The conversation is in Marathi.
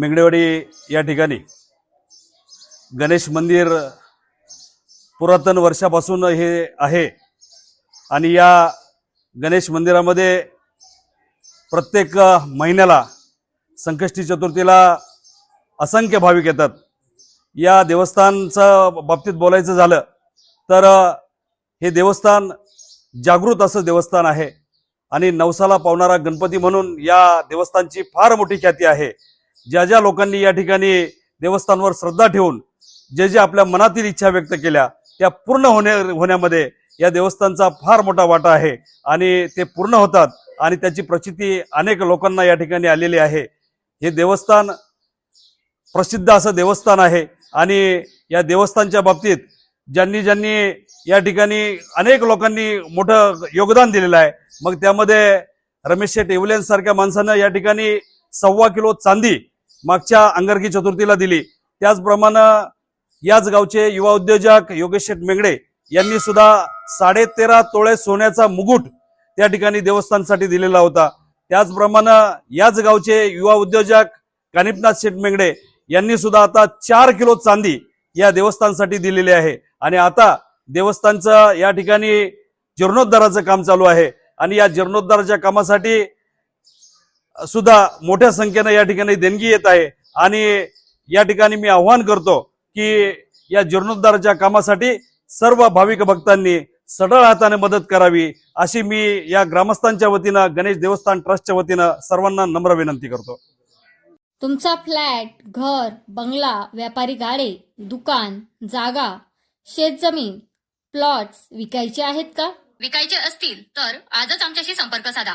मेंगडेवाडी या ठिकाणी गणेश मंदिर पुरातन वर्षापासून हे आहे आणि या गणेश मंदिरामध्ये प्रत्येक महिन्याला संकष्टी चतुर्थीला असंख्य भाविक येतात. या देवस्थानचं बाबतीत बोलायचं झालं तर हे देवस्थान जागृत असं देवस्थान आहे आणि नवसाला पावणारा गणपती म्हणून या देवस्थानची फार मोठी ख्याती आहे. ज्या ज्या लोकांनी या ठिकाणी देवस्थानवर श्रद्धा ठेवून जे जे आपल्या मनातील इच्छा व्यक्त केल्या त्या पूर्ण होण्या होण्यामध्ये या देवस्थानचा फार मोठा वाटा आहे आणि ते पूर्ण होतात आणि त्याची प्रचिती अनेक लोकांना या ठिकाणी आलेली आहे. हे देवस्थान प्रसिद्ध असं देवस्थान आहे आणि या देवस्थानच्या बाबतीत ज्यांनी ज्यांनी या ठिकाणी अनेक लोकांनी मोठं योगदान दिलेलं आहे मग त्यामध्ये रमेश शेठ एवलेन सारख्या माणसानं या ठिकाणी सव्वा किलो चांदी मागच्या अंगारकी चतुर्थीला दिली. त्याचप्रमाणे याच गावचे युवा उद्योजक योगेश शेठ मेंगडे यांनी सुद्धा साडेतेरा तोळे सोन्याचा मुकुट त्या ठिकाणी देवस्थानसाठी दिलेला होता. त्याचप्रमाणे याच गावचे युवा उद्योजक कानिपनाथ शेठ मेंगडे यांनी सुद्धा आता चार किलो चांदी या देवस्थानसाठी दिलेली आहे. आणि आता देवस्थानचं या ठिकाणी जीर्णोद्धाराचं काम चालू आहे. आणि या जीर्णोद्धाराच्या कामासाठी सुद्धा मोठ्या संख्येनं या ठिकाणी देणगी येत आहे. आणि या ठिकाणी मी आव्हान करतो की या जीर्णोद्धाराच्या कामासाठी सर्व भाविक भक्तांनी सढळ हाताने मदत करावी अशी मी या ग्रामस्थांच्या वतीनं गणेश देवस्थान ट्रस्टच्या वतीनं सर्वांना नम्र विनंती करतो. तुमचा फ्लॅट घर बंगला व्यापारी गाडे दुकान जागा शेतजमीन प्लॉट्स विकायचे आहेत का? विकायचे असतील तर आजच आमच्याशी संपर्क साधा.